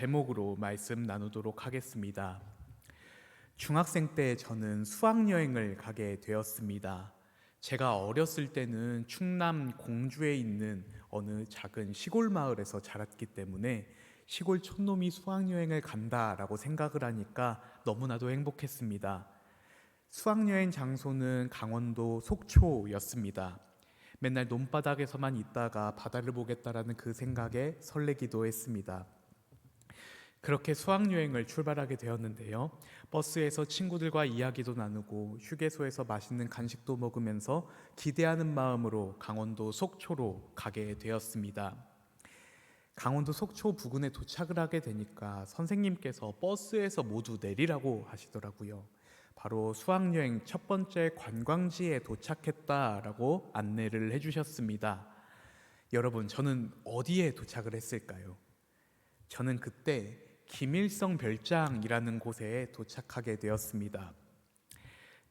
제목으로 말씀 나누도록 하겠습니다. 중학생 때 저는 수학여행을 가게 되었습니다. 제가 어렸을 때는 충남 공주에 있는 어느 작은 시골 마을에서 자랐기 때문에 시골 촌놈이 수학여행을 간다라고 생각을 하니까 너무나도 행복했습니다. 수학여행 장소는 강원도 속초였습니다. 맨날 논바닥에서만 있다가 바다를 보겠다라는 그 생각에 설레기도 했습니다. 그렇게 수학여행을 출발하게 되었는데요. 버스에서 친구들과 이야기도 나누고 휴게소에서 맛있는 간식도 먹으면서 기대하는 마음으로 강원도 속초로 가게 되었습니다. 강원도 속초 부근에 도착을 하게 되니까 선생님께서 버스에서 모두 내리라고 하시더라고요. 바로 수학여행 첫 번째 관광지에 도착했다라고 안내를 해주셨습니다. 여러분, 저는 어디에 도착을 했을까요? 저는 그때 김일성 별장이라는 곳에 도착하게 되었습니다.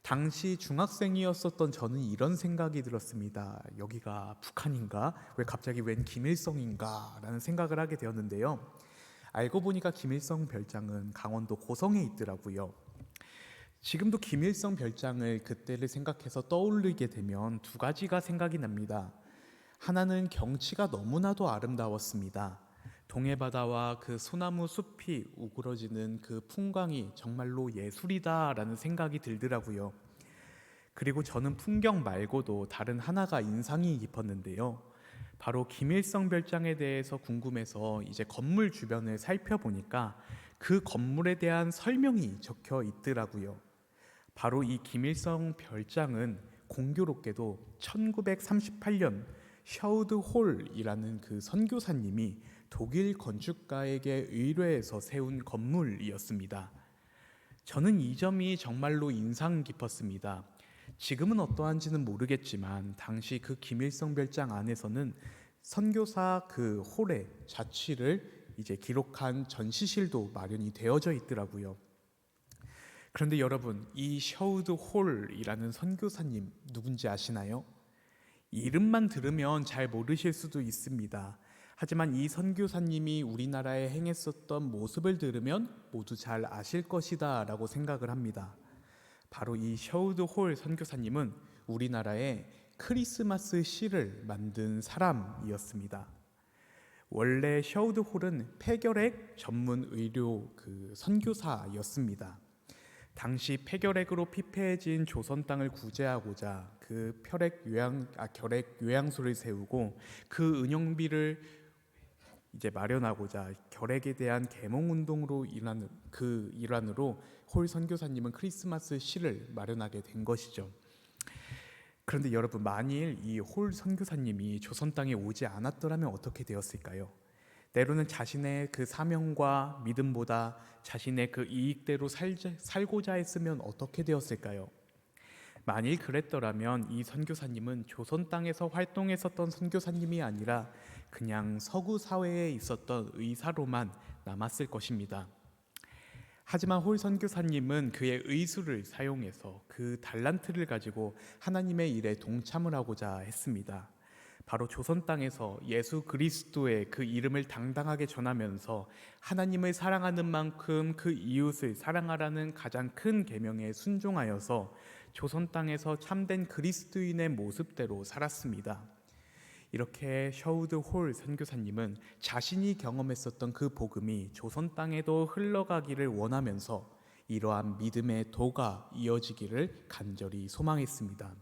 당시 중학생이었었던 저는 이런 생각이 들었습니다. 여기가 북한인가? 왜 갑자기 웬 김일성인가? 라는 생각을 하게 되었는데요. 알고 보니까 김일성 별장은 강원도 고성에 있더라고요. 지금도 김일성 별장을 그때를 생각해서 떠올리게 되면 두 가지가 생각이 납니다. 하나는 경치가 너무나도 아름다웠습니다. 동해바다와 그 소나무 숲이 우그러지는 그 풍광이 정말로 예술이다라는 생각이 들더라고요. 그리고 저는 풍경 말고도 다른 하나가 인상이 깊었는데요. 바로 김일성 별장에 대해서 궁금해서 이제 건물 주변을 살펴보니까 그 건물에 대한 설명이 적혀 있더라고요. 바로 이 김일성 별장은 공교롭게도 1938년 샤우드 홀이라는 그 선교사님이 독일 건축가에게 의뢰해서 세운 건물이었습니다. 저는 이 점이 정말로 인상 깊었습니다. 지금은 어떠한지는 모르겠지만 당시 그 김일성 별장 안에서는 선교사 그 홀의 자취를 이제 기록한 전시실도 마련이 되어져 있더라고요. 그런데 여러분, 이 셔우드 홀이라는 선교사님 누군지 아시나요? 이름만 들으면 잘 모르실 수도 있습니다. 하지만 이 선교사님이 우리나라에 행했었던 모습을 들으면 모두 잘 아실 것이다 라고 생각을 합니다. 바로 이 셔우드 홀 선교사님은 우리나라에 크리스마스 시를 만든 사람이었습니다. 원래 셔우드 홀은 폐결핵 전문 의료 그 선교사였습니다. 당시 폐결핵으로 피폐해진 조선 땅을 구제하고자 그 혈액 요양 아 결핵 요양소를 세우고 그 은영비를 이제 마련하고자 결핵에 대한 계몽 운동으로 일하는 그 일환으로 홀 선교사님은 크리스마스 시를 마련하게 된 것이죠. 그런데 여러분 만일 이 홀 선교사님이 조선 땅에 오지 않았더라면 어떻게 되었을까요? 때로는 자신의 그 사명과 믿음보다 자신의 그 이익대로 살자, 살고자 했으면 어떻게 되었을까요? 만일 그랬더라면 이 선교사님은 조선 땅에서 활동했었던 선교사님이 아니라 그냥 서구 사회에 있었던 의사로만 남았을 것입니다. 하지만 홀 선교사님은 그의 의술을 사용해서 그 달란트를 가지고 하나님의 일에 동참을 하고자 했습니다. 바로 조선 땅에서 예수 그리스도의 그 이름을 당당하게 전하면서 하나님을 사랑하는 만큼 그 이웃을 사랑하라는 가장 큰 계명에 순종하여서 조선 땅에서 참된 그리스도인의 모습대로 살았습니다. 이렇게 셔우드 홀 선교사님은 자신이 경험했었던 그 복음이 조선 땅에도 흘러가기를 원하면서 이러한 믿음의 도가 이어지기를 간절히 소망했습니다.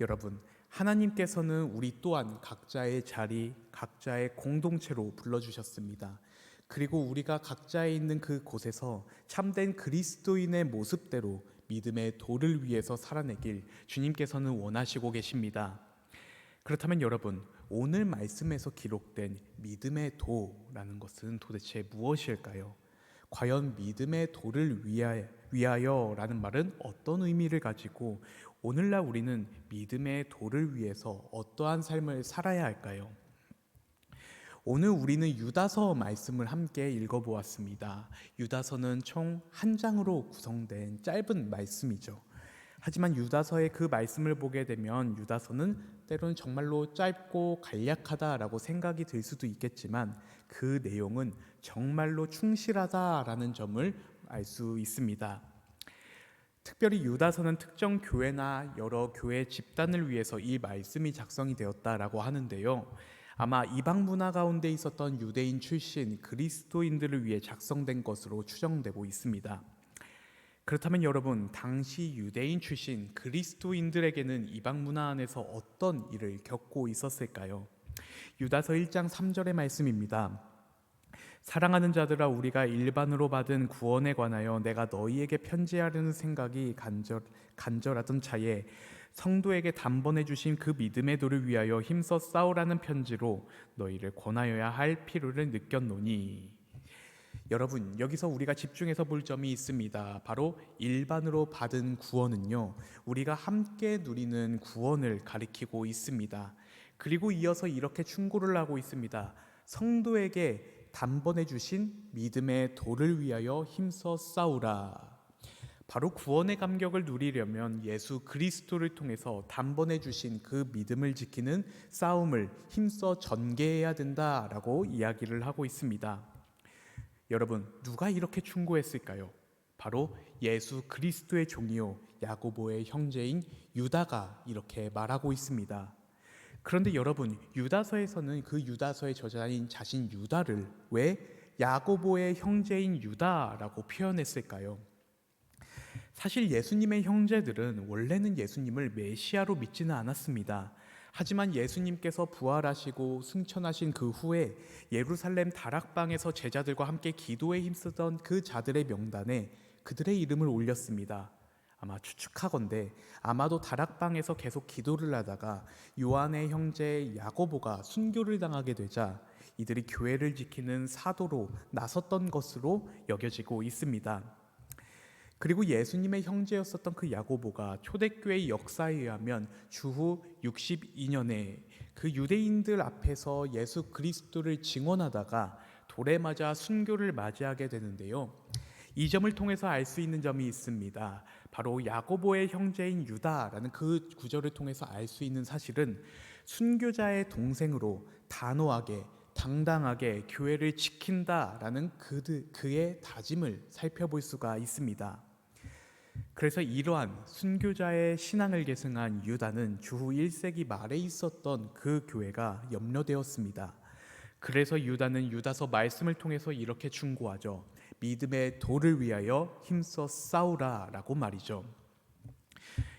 여러분, 하나님께서는 우리 또한 각자의 자리, 각자의 공동체로 불러주셨습니다. 그리고 우리가 각자에 있는 그 곳에서 참된 그리스도인의 모습대로 믿음의 도를 위해서 살아내길 주님께서는 원하시고 계십니다. 그렇다면 여러분, 오늘 말씀에서 기록된 믿음의 도라는 것은 도대체 무엇일까요? 과연 믿음의 도를 위하여, 위하여라는 말은 어떤 의미를 가지고 오늘날 우리는 믿음의 도를 위해서 어떠한 삶을 살아야 할까요? 오늘 우리는 유다서 말씀을 함께 읽어보았습니다. 유다서는 총 한 장으로 구성된 짧은 말씀이죠. 하지만 유다서의 그 말씀을 보게 되면 유다서는 때로는 정말로 짧고 간략하다라고 생각이 들 수도 있겠지만 그 내용은 정말로 충실하다라는 점을 알 수 있습니다. 특별히 유다서는 특정 교회나 여러 교회 집단을 위해서 이 말씀이 작성이 되었다라고 하는데요. 아마 이방 문화 가운데 있었던 유대인 출신 그리스도인들을 위해 작성된 것으로 추정되고 있습니다. 그렇다면 여러분, 당시 유대인 출신 그리스도인들에게는 이방 문화 안에서 어떤 일을 겪고 있었을까요? 유다서 1장 3절의 말씀입니다. 사랑하는 자들아 우리가 일반으로 받은 구원에 관하여 내가 너희에게 편지하려는 생각이 간절 간절하던 차에 성도에게 단번해 주신 그 믿음의 도를 위하여 힘써 싸우라는 편지로 너희를 권하여야 할 필요를 느꼈노니 여러분 여기서 우리가 집중해서 볼 점이 있습니다. 바로 일반으로 받은 구원은요. 우리가 함께 누리는 구원을 가리키고 있습니다. 그리고 이어서 이렇게 충고를 하고 있습니다. 성도에게 단번해 주신 믿음의 도를 위하여 힘써 싸우라. 바로 구원의 감격을 누리려면 예수 그리스도를 통해서 단번해 주신 그 믿음을 지키는 싸움을 힘써 전개해야 된다라고 이야기를 하고 있습니다. 여러분, 누가 이렇게 충고했을까요? 바로 예수 그리스도의 종이요 야고보의 형제인 유다가 이렇게 말하고 있습니다. 그런데 여러분, 유다서에서는 그 유다서의 저자인 자신 유다를 왜 야고보의 형제인 유다라고 표현했을까요? 사실 예수님의 형제들은 원래는 예수님을 메시아로 믿지는 않았습니다. 하지만 예수님께서 부활하시고 승천하신 그 후에 예루살렘 다락방에서 제자들과 함께 기도에 힘쓰던 그 자들의 명단에 그들의 이름을 올렸습니다. 아마 추측하건대 아마도 다락방에서 계속 기도를 하다가 요한의 형제 야고보가 순교를 당하게 되자 이들이 교회를 지키는 사도로 나섰던 것으로 여겨지고 있습니다. 그리고 예수님의 형제였었던 그 야고보가 초대교회의 역사에 의하면 주후 62년에 그 유대인들 앞에서 예수 그리스도를 증언하다가 돌에 맞아 순교를 맞이하게 되는데요. 이 점을 통해서 알 수 있는 점이 있습니다. 바로 야고보의 형제인 유다라는 그 구절을 통해서 알 수 있는 사실은 순교자의 동생으로 단호하게 당당하게 교회를 지킨다라는 그, 그의 다짐을 살펴볼 수가 있습니다. 그래서 이러한 순교자의 신앙을 계승한 유다는 주후 1세기 말에 있었던 그 교회가 염려되었습니다. 그래서 유다는 유다서 말씀을 통해서 이렇게 충고하죠. 믿음의 도를 위하여 힘써 싸우라라고 말이죠.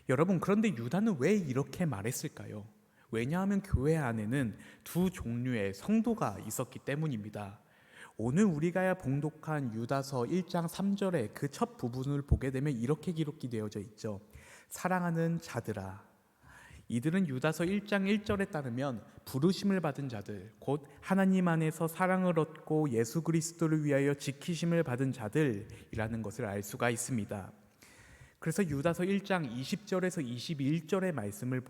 여러분 그런데 유다는 왜 이렇게 말했을까요? 왜냐하면 교회 안에는 두 종류의 성도가 있었기 때문입니다. 오늘 우리가 봉독한 유다서 1장 3절의 그 첫 부분을 보게 되면 이렇게 기록이 되어져 있죠. 사랑하는 자들아 이들은 유다서 1장 1절에 따르면 부르심을 받은 자들, 곧 하나님 안에서 사랑을 얻고 예수 그리스도를 위하여 지키심을 받은 자들이라는 것을 알 수가 있습니다. 그래서 유다서 1장 20절에서 21절의 말씀을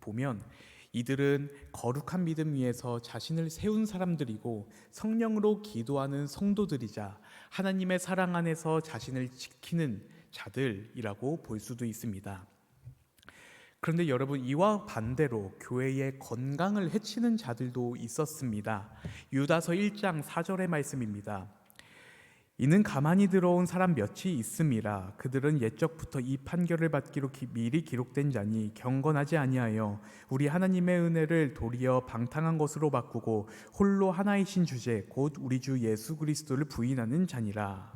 보면 이들은 거룩한 믿음 위에서 자신을 세운 사람들이고 성령으로 기도하는 성도들이자 하나님의 사랑 안에서 자신을 지키는 자들이라고 볼 수도 있습니다. 그런데 여러분 이와 반대로 교회의 건강을 해치는 자들도 있었습니다. 유다서 1장 4절의 말씀입니다. 이는 가만히 들어온 사람 몇이 있음이라 그들은 옛적부터 이 판결을 받기로 기, 미리 기록된 자니 경건하지 아니하여 우리 하나님의 은혜를 도리어 방탕한 것으로 바꾸고 홀로 하나이신 주제 곧 우리 주 예수 그리스도를 부인하는 자니라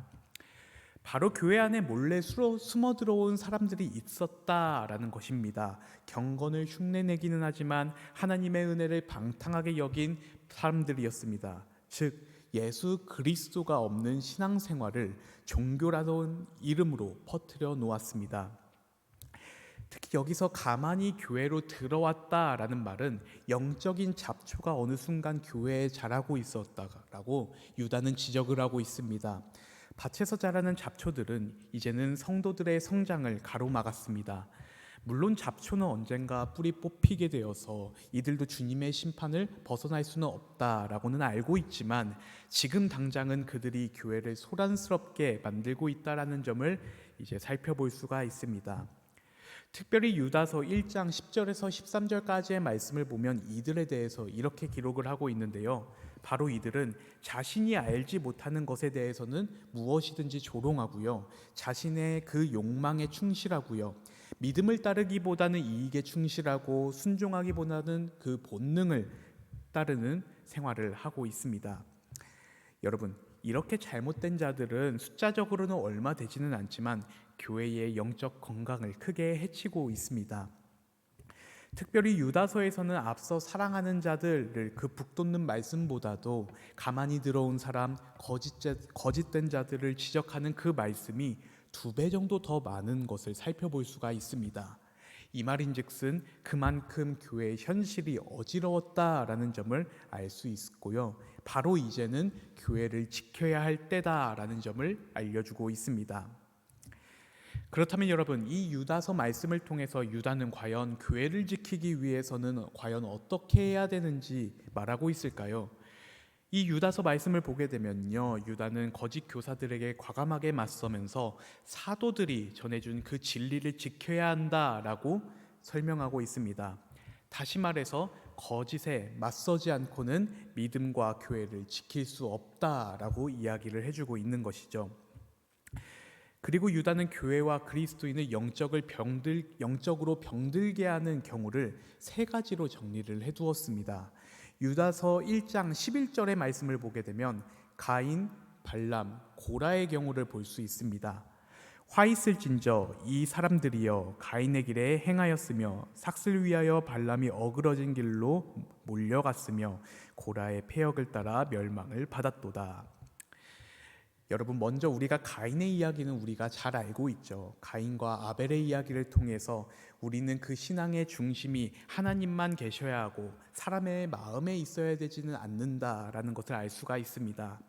바로 교회 안에 몰래 숨어 들어온 사람들이 있었다라는 것입니다. 경건을 흉내내기는 하지만 하나님의 은혜를 방탕하게 여긴 사람들이었습니다. 즉 예수 그리스도가 없는 신앙생활을 종교라는 이름으로 퍼뜨려 놓았습니다. 특히 여기서 가만히 교회로 들어왔다라는 말은 영적인 잡초가 어느 순간 교회에 자라고 있었다라고 유다는 지적을 하고 있습니다. 밭에서 자라는 잡초들은 이제는 성도들의 성장을 가로막았습니다. 물론 잡초는 언젠가 뿌리 뽑히게 되어서 이들도 주님의 심판을 벗어날 수는 없다라고는 알고 있지만 지금 당장은 그들이 교회를 소란스럽게 만들고 있다라는 점을 이제 살펴볼 수가 있습니다. 특별히 유다서 1장 10절에서 13절까지의 말씀을 보면 이들에 대해서 이렇게 기록을 하고 있는데요. 바로 이들은 자신이 알지 못하는 것에 대해서는 무엇이든지 조롱하고요. 자신의 그 욕망에 충실하고요. 믿음을 따르기보다는 이익에 충실하고 순종하기보다는 그 본능을 따르는 생활을 하고 있습니다. 여러분, 이렇게 잘못된 자들은 숫자적으로는 얼마 되지는 않지만 교회의 영적 건강을 크게 해치고 있습니다. 특별히 유다서에서는 앞서 사랑하는 자들을 그 북돋는 말씀보다도 가만히 들어온 사람, 거짓자, 거짓된 자들을 지적하는 그 말씀이 두 배 정도 더 많은 것을 살펴볼 수가 있습니다. 이 말인즉슨 그만큼 교회의 현실이 어지러웠다라는 점을 알 수 있고요. 바로 이제는 교회를 지켜야 할 때다라는 점을 알려주고 있습니다. 그렇다면 여러분 이 유다서 말씀을 통해서 유다는 과연 교회를 지키기 위해서는 과연 어떻게 해야 되는지 말하고 있을까요? 이 유다서 말씀을 보게 되면요. 유다는 거짓 교사들에게 과감하게 맞서면서 사도들이 전해준 그 진리를 지켜야 한다라고 설명하고 있습니다. 다시 말해서 거짓에 맞서지 않고는 믿음과 교회를 지킬 수 없다라고 이야기를 해주고 있는 것이죠. 그리고 유다는 교회와 그리스도인의 영적을 병들 영적으로 병들게 하는 경우를 세 가지로 정리를 해 두었습니다. 유다서 1장 11절의 말씀을 보게 되면 가인, 발람, 고라의 경우를 볼 수 있습니다. 화 있을진저 이 사람들이여 가인의 길에 행하였으며 삭슬 위하여 발람이 어그러진 길로 몰려갔으며 고라의 폐역을 따라 멸망을 받았도다. 여러분 먼저 우리가 가인의 이야기는 우리가 잘 알고 있죠. 가인과 아벨의 이야기를 통해서 우리는 그 신앙의 중심이 하나님만 계셔야 하고 사람의 마음에 있어야 되지는 않는다라는 것을 알 수가 있습니다.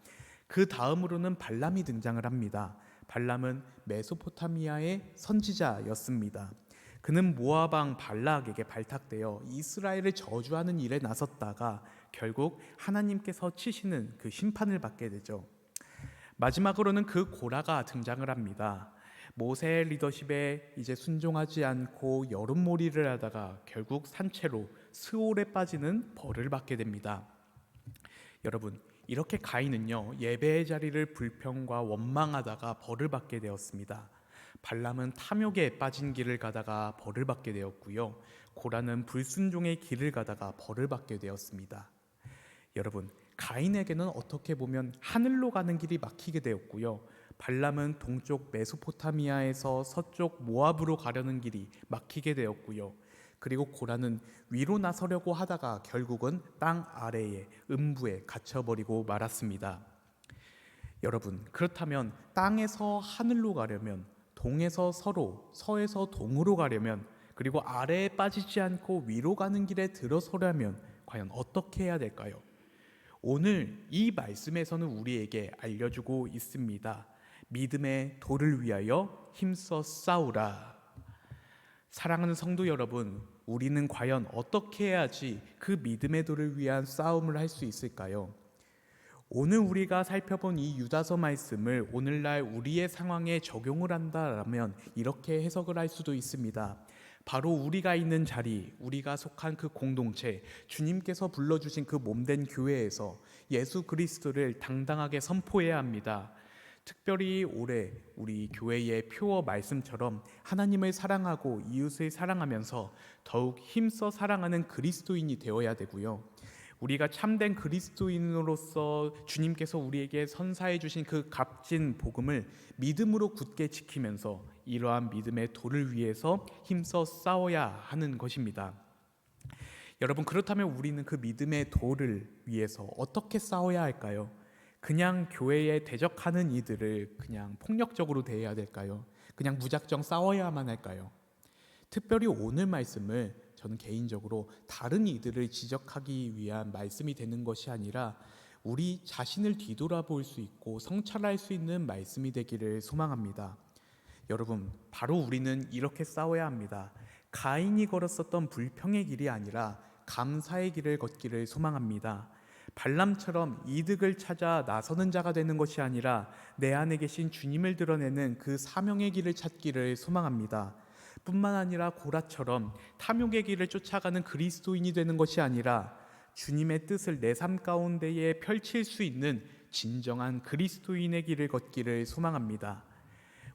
그 다음으로는 발람이 등장을 합니다. 발람은 메소포타미아의 선지자였습니다. 그는 모아방 발락에게 발탁되어 이스라엘을 저주하는 일에 나섰다가 결국 하나님께서 치시는 그 심판을 받게 되죠. 마지막으로는 그 고라가 등장을 합니다. 모세의 리더십에 이제 순종하지 않고 여름몰이를 하다가 결국 산채로 스올에 빠지는 벌을 받게 됩니다. 여러분, 이렇게 가인은요 예배의 자리를 불평과 원망하다가 벌을 받게 되었습니다. 발람은 탐욕에 빠진 길을 가다가 벌을 받게 되었고요. 고라는 불순종의 길을 가다가 벌을 받게 되었습니다. 여러분, 가인에게는 어떻게 보면 하늘로 가는 길이 막히게 되었고요. 발람은 동쪽 메소포타미아에서 서쪽 모압으로 가려는 길이 막히게 되었고요. 그리고 고라는 위로 나서려고 하다가 결국은 땅 아래에 음부에 갇혀버리고 말았습니다. 여러분, 그렇다면 땅에서 하늘로 가려면 동에서 서로, 서에서 동으로 가려면 그리고 아래에 빠지지 않고 위로 가는 길에 들어서려면 과연 어떻게 해야 될까요? 오늘 이 말씀에서는 우리에게 알려주고 있습니다. 믿음의 도를 위하여 힘써 싸우라. 사랑하는 성도 여러분, 우리는 과연 어떻게 해야지 그 믿음의 도를 위한 싸움을 할 수 있을까요? 오늘 우리가 살펴본 이 유다서 말씀을 오늘날 우리의 상황에 적용을 한다라면 이렇게 해석을 할 수도 있습니다. 바로 우리가 있는 자리, 우리가 속한 그 공동체, 주님께서 불러주신 그 몸된 교회에서 예수 그리스도를 당당하게 선포해야 합니다. 특별히 올해 우리 교회의 표어 말씀처럼 하나님을 사랑하고 이웃을 사랑하면서 더욱 힘써 사랑하는 그리스도인이 되어야 되고요. 우리가 참된 그리스도인으로서 주님께서 우리에게 선사해 주신 그 값진 복음을 믿음으로 굳게 지키면서 이러한 믿음의 도를 위해서 힘써 싸워야 하는 것입니다. 여러분 그렇다면 우리는 그 믿음의 도를 위해서 어떻게 싸워야 할까요? 그냥 교회에 대적하는 이들을 그냥 폭력적으로 대해야 될까요? 그냥 무작정 싸워야만 할까요? 특별히 오늘 말씀을 저는 개인적으로 다른 이들을 지적하기 위한 말씀이 되는 것이 아니라 우리 자신을 뒤돌아볼 수 있고 성찰할 수 있는 말씀이 되기를 소망합니다. 여러분, 바로 우리는 이렇게 싸워야 합니다. 가인이 걸었었던 불평의 길이 아니라 감사의 길을 걷기를 소망합니다. 발람처럼 이득을 찾아 나서는 자가 되는 것이 아니라 내 안에 계신 주님을 드러내는 그 사명의 길을 찾기를 소망합니다. 뿐만 아니라 고라처럼 탐욕의 길을 쫓아가는 그리스도인이 되는 것이 아니라 주님의 뜻을 내 삶 가운데에 펼칠 수 있는 진정한 그리스도인의 길을 걷기를 소망합니다.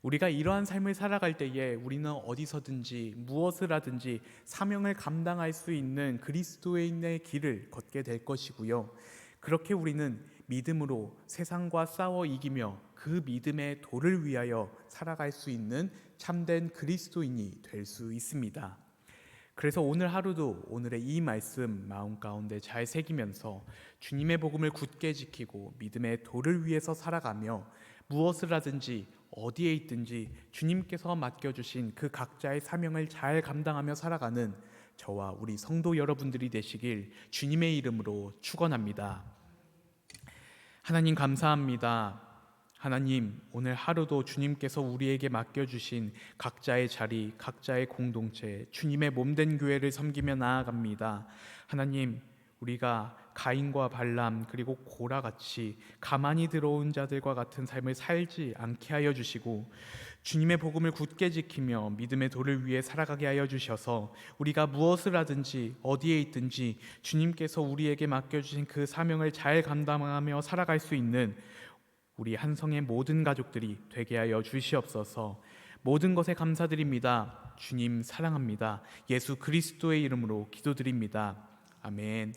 우리가 이러한 삶을 살아갈 때에 우리는 어디서든지 무엇을 하든지 사명을 감당할 수 있는 그리스도인의 길을 걷게 될 것이고요. 그렇게 우리는 믿음으로 세상과 싸워 이기며 그 믿음의 도를 위하여 살아갈 수 있는 참된 그리스도인이 될 수 있습니다. 그래서 오늘 하루도 오늘의 이 말씀 마음 가운데 잘 새기면서 주님의 복음을 굳게 지키고 믿음의 도를 위해서 살아가며 무엇을 하든지 어디에 있든지 주님께서 맡겨주신 그 각자의 사명을 잘 감당하며 살아가는 저와 우리 성도 여러분들이 되시길 주님의 이름으로 축원합니다. 하나님 감사합니다. 하나님, 오늘 하루도 주님께서 우리에게 맡겨주신 각자의 자리, 각자의 공동체, 주님의 몸된 교회를 섬기며 나아갑니다. 하나님, 우리가 가인과 발람 그리고 고라 같이 가만히 들어온 자들과 같은 삶을 살지 않게 하여 주시고 주님의 복음을 굳게 지키며 믿음의 도를 위해 살아가게 하여 주셔서 우리가 무엇을 하든지 어디에 있든지 주님께서 우리에게 맡겨 주신 그 사명을 잘 감당하며 살아갈 수 있는 우리 한성의 모든 가족들이 되게 하여 주시옵소서. 모든 것에 감사드립니다. 주님 사랑합니다. 예수 그리스도의 이름으로 기도드립니다. 아멘.